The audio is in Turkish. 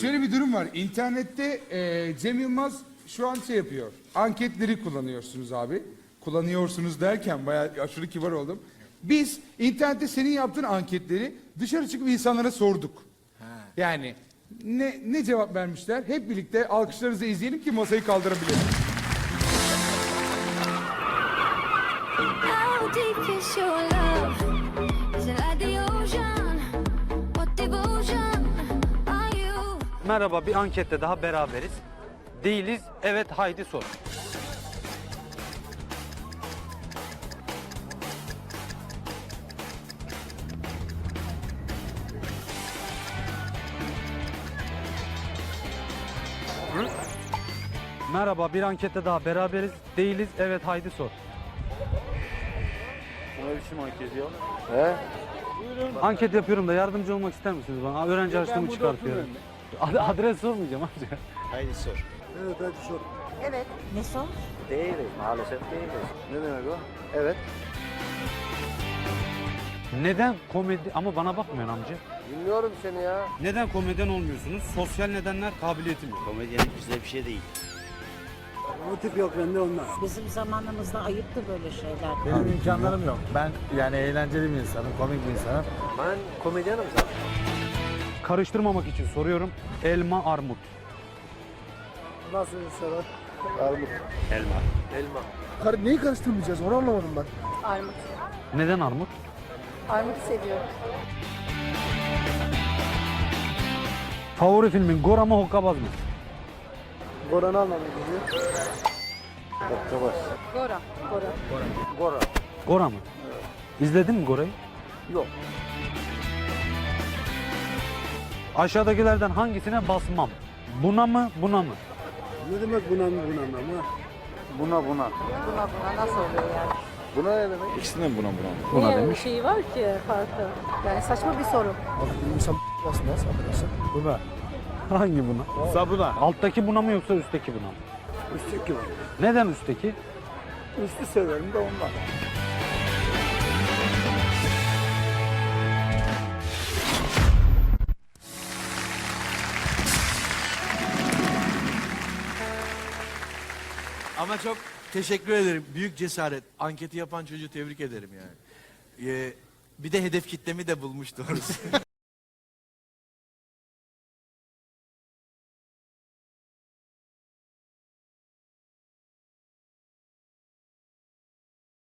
Şöyle bir durum var. İnternette e, Cem Yılmaz şu an şey yapıyor. Anketleri kullanıyorsunuz abi. Kullanıyorsunuz derken bayağı aşırı kibar oldum. Biz internette senin yaptığın anketleri dışarı çıkıp insanlara sorduk. Yani ne ne cevap vermişler? Hep birlikte alkışlarınızı izleyelim ki masayı kaldırabilelim. How deep is your love? Is it like the Merhaba bir ankette daha beraberiz. Değiliz. Evet haydi sor. Merhaba bir ankette daha beraberiz. Değiliz. Evet haydi sor. Ne biçim anket ya? Anket yapıyorum da yardımcı olmak ister misiniz bana? Öğrenci harçlığımı çıkartıyorum. Ad- Adres sormayacağım amca. Haydi sor. Evet. Ne sor? Değiliz maalesef değiliz. Ne demek o? Evet. Neden komedi ama bana bakmıyorsun amca. Dinliyorum seni ya. Neden komedyen olmuyorsunuz? Sosyal nedenler kabiliyetim yok. Komedyenlik bizde bir şey değil. Bizim zamanımızda ayıptı böyle şeyler. Benim imkanlarım yok. Ben yani eğlenceli bir insanım, komik bir insanım. Ben komedyenim zaten. Karıştırmamak için soruyorum. Elma, armut. Nasıl soru? Armut. Elma. Elma. Kar neyi karıştırmayacağız onu anlamadım ben. Armut. Neden armut? Armut seviyorum. Favori filmin Gora mı Hokkabaz mı? Goran'ı anlamadım. Oktobas. Gora. Gora. Gora. Gora mı? İzledin mi Gora'yı? Yok. Aşağıdakilerden hangisine basmam? Buna mı buna mı? Ne demek buna mı buna mı? Buna buna. Buna buna nasıl oluyor yani? Buna ne demek? İkisinden buna buna. Buna Niye demiş. bir şey var ki farkı? Yani saçma bir soru. Abi bir insan basmaz arkadaşlar. Buna. Hangi buna? Sabuna. Alttaki buna mı yoksa üstteki buna mı? Üstteki var. Neden üstteki? Üstü severim de ondan. Ama çok teşekkür ederim. Büyük cesaret. Anketi yapan çocuğu tebrik ederim yani. Ee, bir de hedef kitlemi de bulmuş doğrusu.